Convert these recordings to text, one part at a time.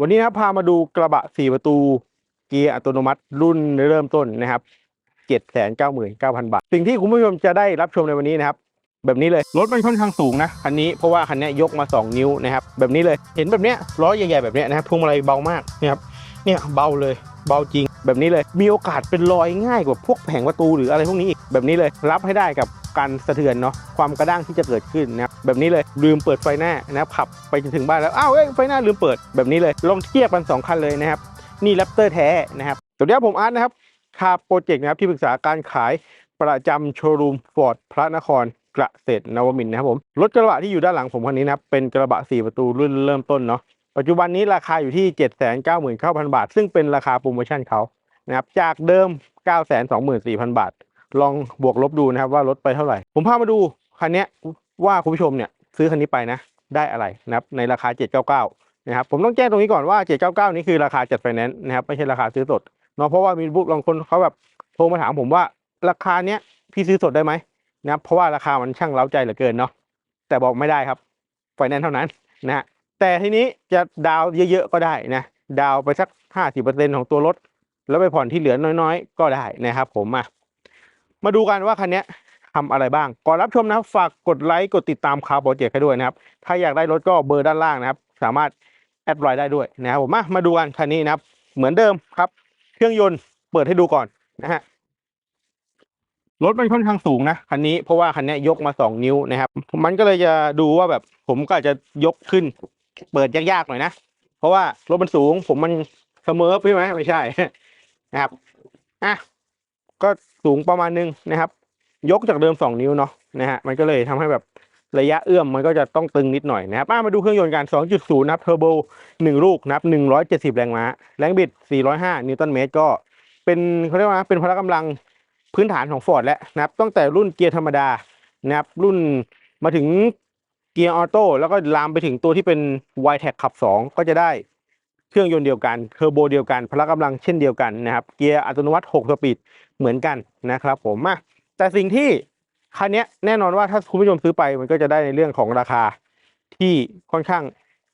วันนี้นะครับพามาดูกระบะ 4 ประตู เกียร์อัตโนมัติรุ่นเริ่มต้นนะครับ 799,000 บาท สิ่งที่คุณผู้ชมจะได้รับชมในวันนี้นะครับ แบบนี้เลย รถมันค่อนข้างสูงนะ คันนี้เพราะว่าคันนี้ยกมา 2 นิ้วนะครับ แบบนี้เลย เห็นแบบเนี้ยล้อใหญ่ๆแบบเนี้ยนะครับพวงมาลัยเบามากนะครับ เนี่ยเบาเลย เบาจริง แบบนี้เลย มีโอกาสเป็นรอยง่ายกว่าพวกแผงประตูหรืออะไรพวกนี้อีกแบบนี้เลย รับให้ได้กับการสะเทือนเนาะความกระด้างที่จะเกิดขึ้นนะแบบนี้เลยลืมเปิดไฟหน้านะครับขับไปจนถึงบ้านแล้วอ้าวเอ้ยไฟหน้าลืมเปิดแบบนี้เลยลองเทียบกันสองคันเลยนะครับนี่แรปเตอร์แท้นะครับสวัสดีครับผมอาร์ตนะครับคาโปรเจกต์นะครับที่ปรึกษาการขายประจำโชว์รูมฟอร์ดพระนครกระเกษตรนวมินทร์นะครับผมรถกระบะที่อยู่ด้านหลังผมคันนี้นะครับเป็นกระบะ4ประตูรุ่นเริ่มต้นเนาะ ปัจจุบันนี้ราคาอยู่ที่ 799,000 บาท ซึ่งเป็นราคาโปรโมชั่นเขานะครับจากเดิม 924,000 บาท ลองบวกลบดูนะครับว่าลดไปเท่าไหร่ ผมพามาดูคันนี้ว่าคุณผู้ชมเนี่ยซื้อคันนี้ไปนะ ได้อะไรนะครับในราคา 799นะครับผมต้องแจ้งตรงนี้ก่อนว่า 799 นี่คือราคาจัดไฟแนนซ์นะครับไม่ใช่ราคาซื้อสดเนาะเพราะว่ามีบางคนเขาแบบโทรมาถามผมว่าราคาเนี้ยพี่ซื้อสดได้ไหมนะครับเพราะว่าราคามันช่างเล้าใจเหลือเกินเนาะแต่บอกไม่ได้ครับไฟแนนซ์เท่านั้นนะฮะ แต่ทีนี้จะดาวเยอะๆก็ได้นะดาวไปสัก 50%ของตัวรถ แล้วไปผ่อนที่เหลือน้อยๆ ก็ได้นะครับผมมามาดูกันว่าคันนี้ทำอะไรบ้าง ก่อนรับชมนะฝากกดไลค์กดติดตามคาร์โปรเจกต์ให้ด้วยนะครับ ถ้าอยากได้รถก็เบอร์ด้านล่างนะครับ สามารถแอดไลน์ได้ด้วยนะครับผมมามาดูกันคันนี้นะครับ เหมือนเดิมครับ เครื่องยนต์เปิดให้ดูก่อนนะฮะรถมันค่อนข้างสูงนะคันนี้เพราะว่าคันนี้ยกมาสองนิ้วนะครับ มันก็เลยจะดูว่าแบบผมก็จะยกขึ้น เปิดยากๆหน่อยนะ เพราะว่ารถมันสูง ผมมันเสมอใช่ไหมไม่ใช่นะครับอะก็สูงประมาณนึงนะครับ ยกจากเดิมสองนิ้วเนาะนะฮะมันก็เลยทำให้แบบระยะเอื้อมมันก็จะต้องตึงนิดหน่อยนะครับมาดูเครื่องยนต์กัน 2.0 นะครับเทอร์โบหนึ่งลูกนะครับ 170 แรงม้า แรงบิด 405 นิวตันเมตร ก็เป็นเขาเรียกว่าเป็นพละกำลังพื้นฐานของ Ford แล้วนะครับตั้งแต่รุ่นเกียร์ธรรมดานะครับรุ่นมาถึง เกียร์ออโต้แล้วก็ลามไปถึงตัวที่เป็น y t e c ขับ 2 ก็จะได้เครื่องยนต์เดียวกันเทอร์โบเดียวกัน พละกำลังเช่นเดียวกันนะครับเกียร์อัตโนมัติ 6 สปีดเหมือนกันนะครับผมมาแต่สิ่งที่คันนี้แน่นอนว่าถ้าคุณผู้ชมซื้อไปมันก็จะได้ในเรื่องของราคาที่ค่อนข้าง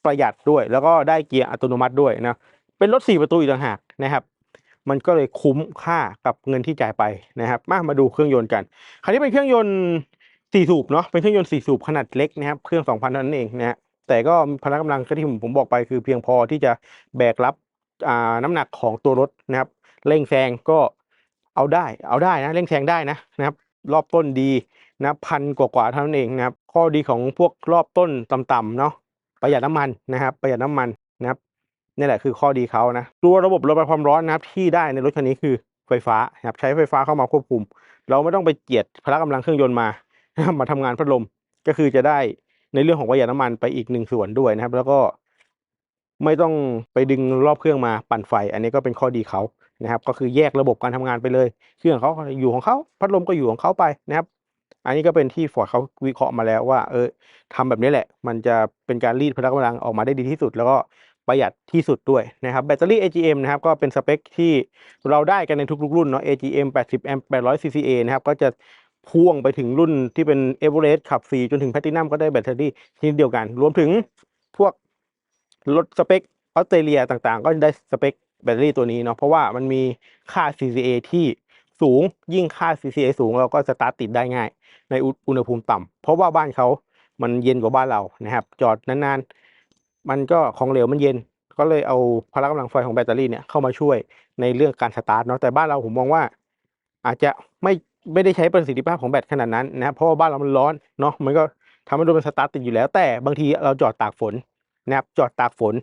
ประหยัดด้วย แล้วก็ได้เกียร์อัตโนมัติด้วยนะเป็นรถ 4 ประตูอีกต่างหากนะครับ มันก็เลยคุ้มค่ากับเงินที่จ่ายไปนะครับ มามาดูเครื่องยนต์กันคันนี้เป็นเครื่องยนต์ สี่สูบเนาะเป็นเครื่องยนต์สี่สูบขนาดเล็กนะครับ เครื่องสองพันนั่นเองนะฮะแต่ก็พละกำลังก็ที่ผมผมบอกไปคือเพียงพอที่จะแบกรับอ่าน้ำหนักของตัวรถนะครับ เร่งแซงก็เอาได้ เอาได้นะเร่งแซงได้นะนะครับ รอบต้นดีนะพันกว่าๆเท่านั้นเองนะครับ ข้อดีของพวกรอบต้นต่ำๆเนาะประหยัดน้ำมันนะครับ ประหยัดน้ำมันนะครับนี่แหละคือข้อดีเขานะตัวระบบระบายความร้อนนะครับ ที่ได้ในรถคันนี้คือไฟฟ้านะครับใช้ไฟฟ้าเข้ามาควบคุม เราไม่ต้องไปเจียดพละกำลังเครื่องยนต์มา มาทำงานพัดลมก็คือจะได้ในเรื่องของประหยัดน้ำมันไปอีกหนึ่งส่วนด้วยนะครับ แล้วก็ไม่ต้องไปดึงรอบเครื่องมาปั่นไฟ อันนี้ก็เป็นข้อดีเขานะครับ ก็คือแยกระบบการทำงานไปเลย เครื่องเขาอยู่ของเขาพัดลมก็อยู่ของเขาไปนะครับ อันนี้ก็เป็นที่ฟอร์ดเขาวิเคราะห์มาแล้วว่า เออทำแบบนี้แหละ มันจะเป็นการรีดพละกำลังออกมาได้ดีที่สุด แล้วก็ประหยัดที่สุดด้วยนะครับแบตเตอรี่ AGM นะครับก็เป็นสเปคที่เราได้กันในทุกๆรุ่นเนาะ AGM 80 a 800 CCA นะครับก็จะ พ่วงไปถึงรุ่นที่เป็น Everest ขับ4จนถึง Platinum ก็ได้แบตเตอรี่ชนิดเดียวกัน รวมถึงพวกรถสเปคออสเตรเลียต่างๆ ก็ได้สเปคแบตเตอรี่ตัวนี้เนาะเพราะว่ามันมีค่า CCA ที่สูงยิ่งค่า CCA สูงเราก็สตาร์ทติดได้ง่าย ในอุณหภูมิต่ำเพราะว่าบ้านเขามันเย็นกว่าบ้านเรานะครับ จอดนานๆ มันก็ของเหลวมันเย็น ก็เลยเอาพละกำลังไฟของแบตเตอรี่เนี่ยเข้ามาช่วยในเรื่องการสตาร์ทเนาะแต่บ้านเราผมมองว่า อาจจะไม่ ไม่ได้ใช้ประสิทธิภาพของแบตขนาดนั้นนะครับเพราะว่าบ้านเรามันร้อนเนาะมันก็ทำให้รถมันสตาร์ทติดอยู่แล้ว แต่บางทีเราจอดตากฝนนะครับจอดตากฝน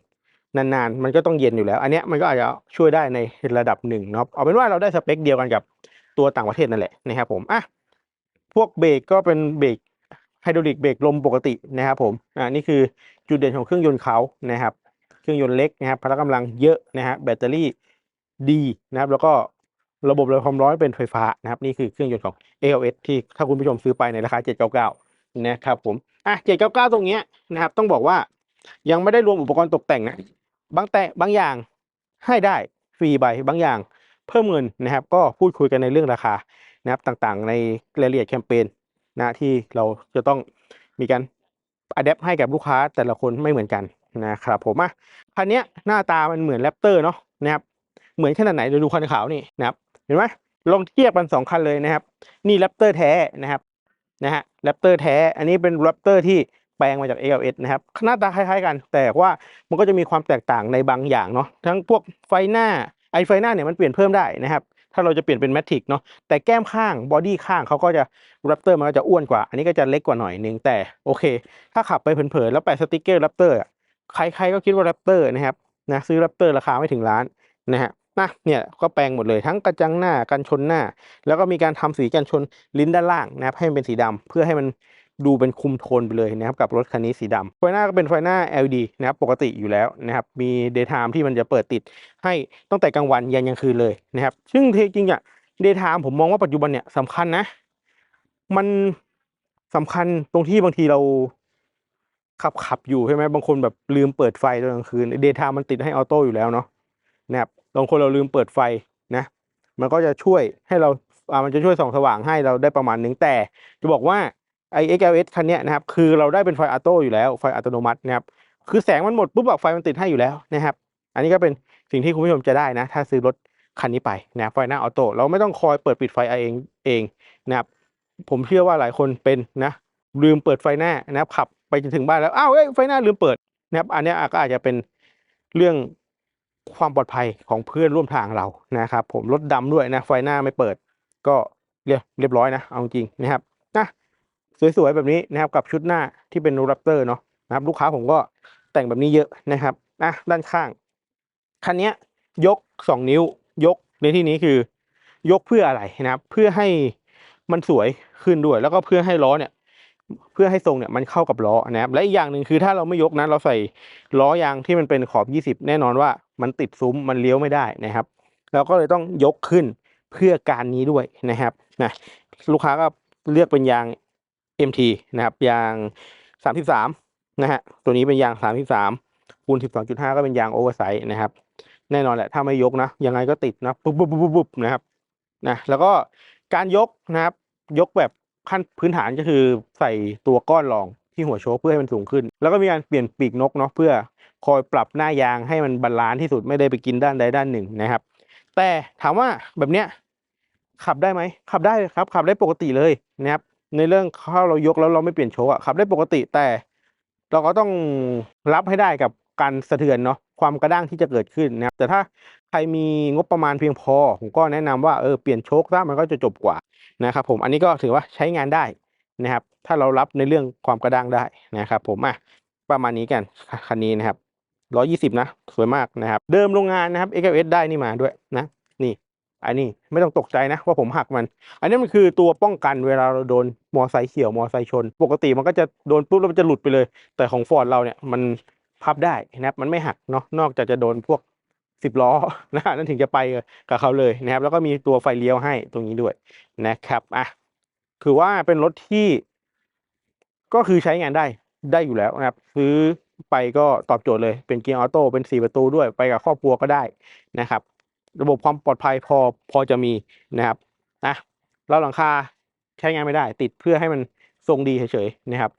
นานๆ มันก็ต้องเย็นอยู่แล้ว อันเนี้ยมันก็อาจจะช่วยได้ในระดับหนึ่งเนาะเอาเป็นว่าเราได้สเปคเดียวกันกับตัวต่างประเทศนั่นแหละนะครับผมอะพวกเบรกก็เป็นเบรกไฮดรอลิกเบรกลมปกตินะครับผมอ่านี่คือจุดเด่นของเครื่องยนต์เขานะครับ เครื่องยนต์เล็กนะครับพละกำลังเยอะนะฮะแบตเตอรี่ดีนะครับ แล้วก็ ระบบระบายความร้อนเป็นไฟฟ้านะครับนี่คือเครื่องยนต์ของ ALS ที่ถ้าคุณผู้ชมซื้อไปในราคา 799 นะครับผมอะ799 ตรงเนี้ยนะครับต้องบอกว่ายังไม่ได้รวมอุปกรณ์ตกแต่งนะบางแต่บางอย่างให้ได้ฟรีใบบางอย่าง เพิ่มเงินนะครับ ก็พูดคุยกันในเรื่องราคานะครับต่างๆ ในรายละเอียดแคมเปญนะที่เราจะต้องมีการอัดแอปให้กับลูกค้าแต่ละคนไม่เหมือนกันนะครับผมอะคันนี้หน้าตามันเหมือนแรปเตอร์เนาะนะครับเหมือนขนาดไหนเดี๋ยวดูคันขาวนี่นะครับ เห็นไหมลองเทียบกันสองคันเลยนะครับ นี่แรปเตอร์แท้นะครับนะฮะแรปเตอร์แท้ อันนี้เป็นแรปเตอร์ที่แปลงมาจาก ALS นะครับหน้าตาคล้ายๆกัน แต่ว่ามันก็จะมีความแตกต่างในบางอย่างเนาะทั้งพวกไฟหน้าไอไฟหน้าเนี่ยมันเปลี่ยนเพิ่มได้นะครับ ถ้าเราจะเปลี่ยนเป็นแมทริกเนาะแต่แก้มข้างบอดี้ข้างเขาก็จะแรปเตอร์มันก็จะอ้วนกว่า อันนี้ก็จะเล็กกว่าหน่อยนึงแต่โอเค ถ้าขับไปเผลอๆแล้วแปะสติกเกอร์แรปเตอร์ใครๆก็คิดว่าแรปเตอร์นะครับนะซื้อแรปเตอร์ราคาไม่ถึงล้านนะฮะ นะเนี่ยก็แปลงหมดเลยทั้งกระจังหน้ากันชนหน้า แล้วก็มีการทำสีกันชนลิ้นด้านล่างนะครับให้มันเป็นสีดำเพื่อให้มันดูเป็นคุมโทนไปเลยนะครับกับรถคันนี้สีดำไฟหน้าก็เป็นไฟหน้า LED นะครับปกติอยู่แล้วนะครับมี daytime ที่มันจะเปิดติดให้ตั้งแต่กลางวันยันกลางคืนเลยนะครับ ซึ่งจริงๆอะ daytime ผมมองว่าปัจจุบันเนี่ยสำคัญนะ มันสำคัญตรงที่บางทีเราขับขับอยู่ใช่ไหมบางคนแบบลืมเปิดไฟตอนกลางคืน daytime มันติดให้ออโต้อยู่แล้วเนาะนะครับ บางคนเราลืมเปิดไฟนะ มันก็จะช่วยให้เราอ่ามันจะช่วยส่องสว่างให้เราได้ประมาณหนึ่งแต่ จะบอกว่าไอ XLS คันนี้นะครับ คือเราได้เป็นไฟออโต้อยู่แล้ว ไฟอัตโนมัตินะครับ คือแสงมันหมดปุ๊บแบบไฟมันติดให้อยู่แล้วนะครับ อันนี้ก็เป็นสิ่งที่คุณผู้ชมจะได้นะ ถ้าซื้อรถคันนี้ไปนะไฟหน้าออโต้เราไม่ต้องคอยเปิดปิดไฟเองเองนะครับ ผมเชื่อว่าหลายคนเป็นนะลืมเปิดไฟหน้านะครับขับไปจนถึงบ้านแล้วอ้าวไฟหน้าลืมเปิดนะครับ อันนี้ก็อาจจะเป็นเรื่อง ความปลอดภัยของเพื่อนร่วมทางเรานะครับ ผมรถดำด้วยนะไฟหน้าไม่เปิด ก็เรียบเรียบร้อยนะเอาจริงนะครับนะสวยๆแบบนี้นะครับกับชุดหน้าที่เป็นแรปเตอร์เนาะนะครับ ลูกค้าผมก็แต่งแบบนี้เยอะนะครับอะด้านข้างคันนี้ยกสองนิ้วยกในที่นี้คือ ยกเพื่ออะไรนะครับ เพื่อให้มันสวยขึ้นด้วย แล้วก็เพื่อให้ล้อเนี่ย เพื่อให้ทรงเนี่ยมันเข้ากับล้อนะครับและอีกอย่างหนึ่งคือถ้าเราไม่ยกนะเราใส่ล้อยางที่มันเป็นขอบ 20 แน่นอนว่ามันติดซุ้มมันเลี้ยวไม่ได้นะครับ เราก็เลยต้องยกขึ้นเพื่อการนี้ด้วยนะครับนะลูกค้าก็เลือกเป็นยาง MT นะครับยาง 33นะฮะตัวนี้เป็นยาง 33คูณ12.5 ก็เป็นยางโอเวอร์ไซส์นะครับ แน่นอนแหละถ้าไม่ยกนะยังไงก็ติดนะปุ๊บปุ๊บปุ๊บปุ๊บนะครับนะแล้วก็การยกนะครับยกแบบ ขั้นพื้นฐานก็คือใส่ตัวก้อนรองที่หัวโชคเพื่อให้มันสูงขึ้น แล้วก็มีการเปลี่ยนปีกนกเนาะเพื่อคอยปรับหน้ายางให้มันบาลานซ์ที่สุดไม่ได้ไปกินด้านใดด้านหนึ่งนะครับ แต่ถามว่าแบบเนี้ยขับได้ไหมขับได้ครับ ขับได้ปกติเลยนะครับในเรื่องถ้าเรายกแล้วเราไม่เปลี่ยนโชคอะขับได้ปกติแต่เราก็ต้องรับให้ได้กับการสะเทือนเนาะความกระด้างที่จะเกิดขึ้นนะครับแต่ถ้าใครมีงบประมาณเพียงพอ ผมก็แนะนำว่าเออเปลี่ยนโชคซะมันก็จะจบกว่า นะครับผมอันนี้ก็ถือว่าใช้งานได้นะครับ ถ้าเรารับในเรื่องความกระด้างได้นะครับ ผมอะประมาณนี้กันคันนี้นะครับร้อยี่สิบนะสวยมากนะครับ เดิมโรงงานนะครับ XLS ได้นี่มาด้วยนะ นี่ อันนี้ไม่ต้องตกใจนะว่าผมหักมัน อันนี้มันคือตัวป้องกันเวลาเราโดนมอไซค์เขี่ยวมอไซค์ชน ปกติมันก็จะโดนปุ๊บแล้วมันจะหลุดไปเลย แต่ของฟอร์ดเราเนี่ยมันพับได้นะครับมันไม่หักเนาะนอกจากจะโดนพวก สิบล้อนะนั่นถึงจะไปกับเขาเลยนะครับ แล้วก็มีตัวไฟเลี้ยวให้ตรงนี้ด้วยนะครับอะคือว่าเป็นรถที่ก็คือใช้งานได้ได้อยู่แล้วนะครับ ซื้อไปก็ตอบโจทย์เลยเป็นเกียร์ออโต้เป็นสี่ประตูด้วยไปกับครอบครัวก็ได้นะครับ ระบบความปลอดภัยพอพอจะมีนะครับนะเราหลังคาใช้งานไม่ได้ ติดเพื่อให้มันทรงดีเฉยๆนะครับ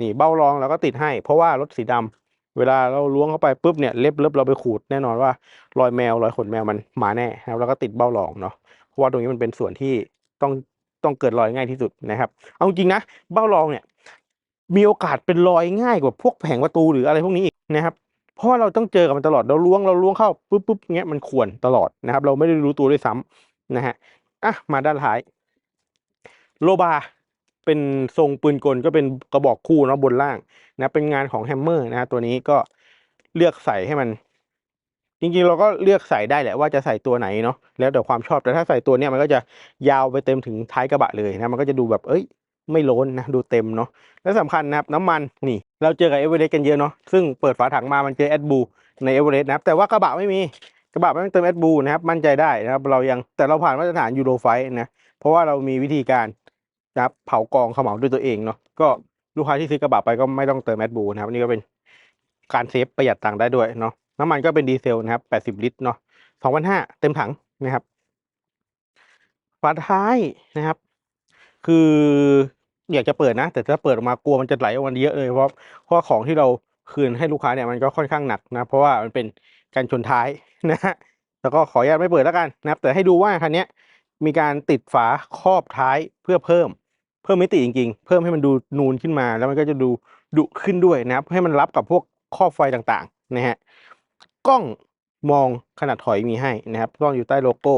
นี่เบ้ารองเราก็ติดให้ เพราะว่ารถสีดำ เวลาเราล้วงเข้าไปปุ๊บเนี่ยเล็บเล็บเราไปขูดแน่นอนว่ารอยแมวรอยขนแมวมันมาแน่นะครับแล้วก็ติดเบ้ารองเนาะเพราะว่าตรงนี้มันเป็นส่วนที่ต้องต้องเกิดรอยง่ายที่สุดนะครับ เอาจริงนะเบ้ารองเนี่ยมีโอกาสเป็นรอยง่ายกว่าพวกแผงประตูหรืออะไรพวกนี้อีกนะครับเพราะเราต้องเจอกับมันตลอดเราล้วงเราล้วงเข้าปุ๊บปุ๊บเงี้ยมันควรตลอดนะครับ เราไม่ได้รู้ตัวด้วยซ้ำนะฮะอะมาด้านท้าย โลบา เป็นทรงปืนกลก็เป็นกระบอกคู่เนาะบนล่างนะเป็นงานของแฮมเมอร์นะตัวนี้ก็เลือกใส่ให้มัน จริงๆเราก็เลือกใส่ได้แหละว่าจะใส่ตัวไหนเนาะแล้วแต่ความชอบแต่ถ้าใส่ตัวเนี้ยมันก็จะยาวไปเต็มถึงท้ายกระบะเลยนะมันก็จะดูแบบเอ้ยไม่ล้นนะดูเต็มเนาะและสำคัญนะครับน้ำมันนี่ เราเจอกับเอเวอเรสต์กันเยอะเนาะซึ่งเปิดฝาถังมามันเจอแอดบูในเอเวอเรสต์นะครับแต่ว่ากระบะไม่มีกระบะไม่ต้องเติมแอดบูนะครับมั่นใจได้นะครับเรายังแต่เราผ่านมาตรฐานยูโรไฟนะเพราะว่าเรามีวิธีการ นะครับเผากองเขมเหลาด้วยตัวเองเนาะก็ลูกค้าที่ซื้อกระบะไปก็ไม่ต้องเติมแอดบูนะครับนี่ก็เป็นการเซฟประหยัดตังค์ได้ด้วยเนาะน้ำมันก็เป็นดีเซลนะครับ 80 ลิตรเนาะ2,500 เต็มถังนะครับฝาท้ายนะครับ คืออยากจะเปิดนะ แต่ถ้าเปิดออกมากลัวมันจะไหลออกมาเยอะเลยเพราะเพราะของที่เราคืนให้ลูกค้าเนี่ยมันก็ค่อนข้างหนักนะ เพราะว่ามันเป็นการชนท้ายนะฮะแล้วก็ขออนุญาตไม่เปิดแล้วกันนะครับ แต่ให้ดูว่าคันนี้มีการติดฝาครอบท้ายเพื่อเพิ่ม เพิ่มมิติจริงๆ เพิ่มให้มันดูนูนขึ้นมา แล้วมันก็จะดูดุขึ้นด้วยนะครับ ให้มันรับกับพวกครอไฟต่างๆนะฮะกล้องมองขนาดถอยมีให้นะครับกล้องอยู่ใต้โลโก้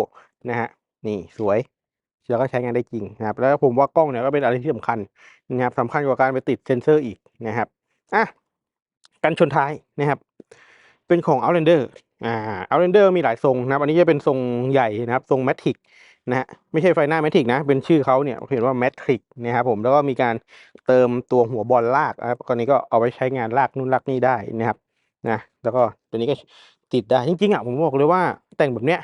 นะฮะนี่สวยแล้วก็ใช้งานได้จริงนะครับ แล้วผมว่ากล้องเนี่ยก็เป็นอะไรที่สำคัญนะครับสำคัญกว่าการไปติดเซนเซอร์อีกนะครับอะกันชนท้ายนะครับ เป็นของ Outlander อ่า Outlander มีหลายทรงนะครับ อันนี้จะเป็นทรงใหญ่นะครับ ทรงแมทริก นะฮะไม่ใช่ไฟหน้าแมทริกนะ เป็นชื่อเขาเนี่ยเห็นว่าแมทริกนะครับผมแล้วก็มีการเติมตัวหัวบอลลากนะครับตอนนี้ก็เอาไว้ใช้งานลากนู่นลากนี่ได้นะครับนะแล้วก็ตัวนี้ก็ติดได้จริงๆอะผมบอกเลยว่าแต่งแบบเนี้ย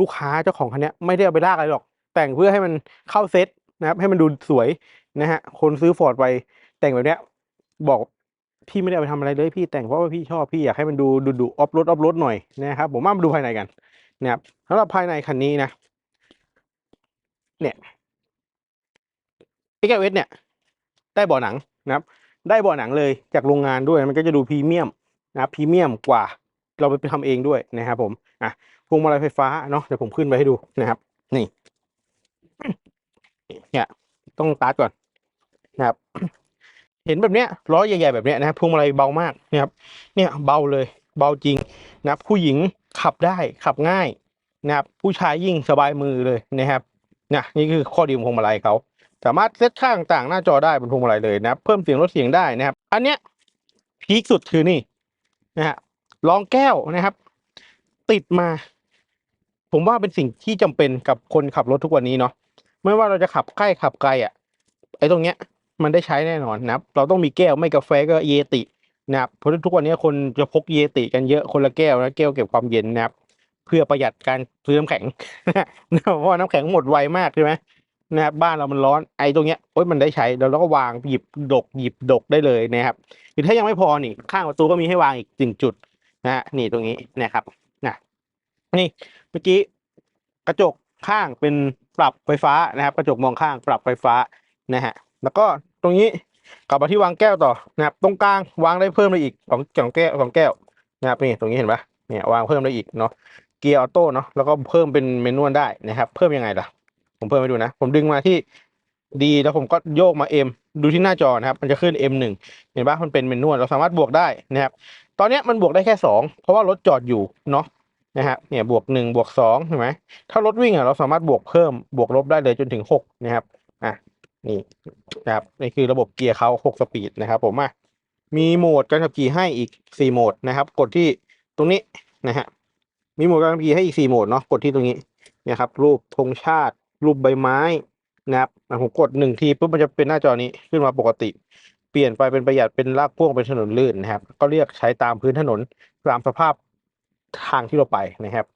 ลูกค้าเจ้าของคันเนี้ยไม่ได้เอาไปลากอะไรหรอก แต่งเพื่อให้มันเข้าเซตนะครับให้มันดูสวยนะฮะคนซื้อฟอร์ดไปแต่งแบบเนี้ยบอกพี่ไม่ได้เอาไปทำอะไรเลยพี่แต่งเพราะว่าพี่ชอบพี่อยากให้มันดูดูดูออฟรถออฟรถหน่อยนะครับผมมาดูภายในกันนะครับสำหรับภายในคันนี้นะ เนี่ย x l s เนี่ย ได้เบาะหนังนะครับ ได้เบาะหนังเลยจากโรงงานด้วยมันก็จะดูพรีเมียมนะครับพรีเมียมกว่า เราไปทำเองด้วยนะครับผมอะพวงมาลัยไฟฟ้าเนาะเดี๋ยวผมขึ้นไปให้ดูนะครับ นี่เนี่ยต้องตาร์ทก่อนนะครับ เห็นแบบเนี้ยล้อใหญ่ๆแบบเนี้ยนะครับพวงมาลัยเบามากนะครับ เนี่ยเบาเลยเบาจริงนะครับ ผู้หญิงขับได้ขับง่ายนะครับ ผู้ชายยิ่งสบายมือเลยนะครับ นะนี่คือข้อดีของพวงมาลัยเขาสามารถเซตค่าต่างๆหน้าจอได้บนพวงมาลัยเลยนะครับเพิ่มเสียงลดเสียงได้นะครับ อันเนี้ยพีคสุดคือนี่นะฮะรองแก้วนะครับ ติดมา ผมว่าเป็นสิ่งที่จำเป็นกับคนขับรถทุกวันนี้เนาะไม่ว่าเราจะขับใกล้ขับไกลอะไอ้ตรงเนี้ยมันได้ใช้แน่นอนนะครับ เราต้องมีแก้วไม่กาแฟก็เยตินะครับเพราะทุกวันนี้คนจะพกเยติกันเยอะคนละแก้วนะแก้วเก็บความเย็นนะครับ เพื่อประหยัดการซื้อน้ำแข็งเพราะน้ำแข็งหมดไวมากใช่ไหมนะครับบ้านเรามันร้อนไอ้ตรงเนี้ยโอ๊ยมันได้ใช้แล้วเราก็วางหยิบดกหยิบดกได้เลยนะครับหรือถ้ายังไม่พอนี่ข้างประตูก็มีให้วางอีกหนึ่งจุดนะฮะนี่ตรงนี้นะครับนะนี่เมื่อกี้กระจกข้างเป็นปรับไฟฟ้านะครับ กระจกมองข้างปรับไฟฟ้านะฮะแล้วก็ตรงนี้กลับมาที่วางแก้วต่อนะครับ ตรงกลางวางได้เพิ่มได้อีกสองสองแก้วสองแก้วนะครับนี่ตรงนี้เห็นปะเนี่ยวางเพิ่มได้อีกเนาะ เกียร์ออโต้เนาะแล้วก็เพิ่มเป็นเมนวลได้นะครับ เพิ่มยังไงล่ะ ผมเพิ่มให้ดูนะ ผมดึงมาที่ดีแล้วผมก็โยกมา M ดูที่หน้าจอนะครับ มันจะขึ้น M1 เห็นปะมันเป็นเมนวลเราสามารถบวกได้นะครับ ตอนนี้มันบวกได้แค่สองเพราะว่ารถจอดอยู่เนาะนะครับเนี่ยบวกหนึ่งบวกสองเห็นไหมถ้ารถวิ่งอะเราสามารถบวกเพิ่มบวกลบได้เลยจนถึงหกนะครับอะนี่นะครับนี่คือระบบเกียร์เขาหกสปีดนะครับ ผมอะมีโหมดการขับขี่ให้อีกสี่โหมดนะครับ กดที่ตรงนี้นะฮะ มีโหมดการขับขี่ให้อีกสี่โหมดเนาะกดที่ตรงนี้เนี่ยครับ รูปธงชาติ รูปใบไม้นะครับผมกดหนึ่งทีปุ๊บมันจะเป็นหน้าจอนี้ขึ้นมาปกติ เปลี่ยนไปเป็นประหยัดเป็นลากพ่วงเป็นถนนลื่นนะครับ ก็เรียกใช้ตามพื้นถนนตามสภาพทางที่เราไปนะครับ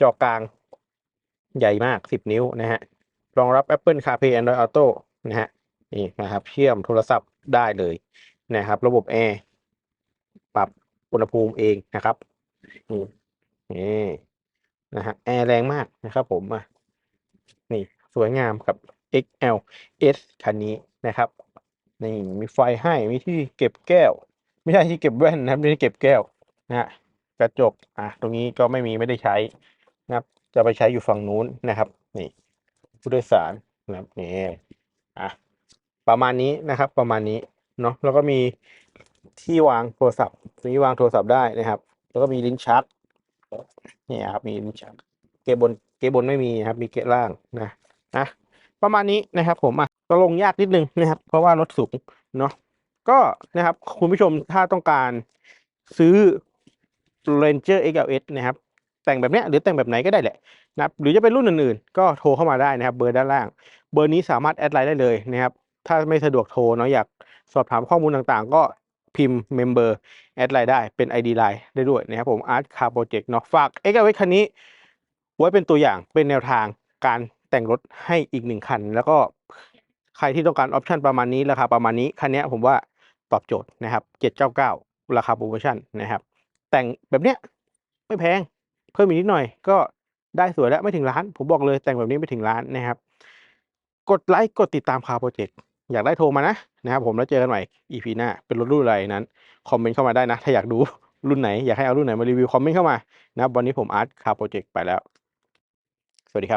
จอกลางใหญ่มาก 10 นิ้วนะฮะรองรับ Apple CarPlay Android Auto นะฮะนี่นะครับ เชื่อมโทรศัพท์ได้เลยนะครับ ระบบแอร์ปรับอุณหภูมิเองนะครับนี่ นี่นะฮะแอร์แรงมากนะครับผมอะนี่สวยงามกับ XLS คันนี้นะครับนี่มีไฟให้มีที่เก็บแก้ว ไม่ใช่ที่เก็บแว่นนะครับไม่เก็บแก้วนะฮะกระจกอะตรงนี้ก็ไม่มีไม่ได้ใช้นะครับ จะไปใช้อยู่ฝั่งนู้นนะครับ นี่ผู้โดยสารนะครับนี่อะประมาณนี้นะครับ ประมาณนี้เนาะแล้วก็มีที่วางโทรศัพท์ตรงนี้วางโทรศัพท์ได้นะครับ แล้วก็มีลิ้นชัก นี่ครับมีลิ้นเกบนเกบนไม่มีครับ มีเกล่างนะนะประมาณนี้นะครับ ผมอะก็ลงยากนิดนึงนะครับ เพราะว่ารถสูงเนาะก็นะครับ คุณผู้ชมถ้าต้องการซื้อ Ranger XLS นะครับ แต่งแบบเนี้ยหรือแต่งแบบไหนก็ได้แหละนะครับหรือจะเป็นรุ่นอื่นๆ ก็โทรเข้ามาได้นะครับ เบอร์ด้านล่าง เบอร์นี้สามารถแอดไลน์ได้เลยนะครับ ถ้าไม่สะดวกโทรเนาะอยากสอบถามข้อมูลต่างๆ ก็ พิมพ์ member แอดไลน์ได้เป็น ID ไลน์ได้ด้วยนะครับผม Art Car Project เนาะฝาก XLS คันนี้ ไว้เป็นตัวอย่างเป็นแนวทางการแต่งรถให้อีกหนึ่งคัน แล้วก็ใครที่ต้องการออปชันประมาณนี้ราคาประมาณนี้คันนี้ผมว่าตอบโจทย์นะครับ 799 ราคาโปรโมชั่นนะครับ แต่งแบบเนี้ยไม่แพงเพิ่มอีกนิดหน่อยก็ได้สวยแล้วไม่ถึงล้าน ผมบอกเลยแต่งแบบนี้ไม่ถึงล้านนะครับ กดไลค์กดติดตามคาโปรเจกต์อยากได้โทรมานะ นะครับผมแล้วเจอกันใหม่ EP หน้าเป็นรถรุ่นอะไรนั้นคอมเมนต์เข้ามาได้นะ ถ้าอยากดูรุ่นไหนอยากให้เอารุ่นไหนมารีวิวคอมเมนต์เข้ามานะครับวันนี้ผมอาร์ตคาโปรเจกต์ไปแล้ว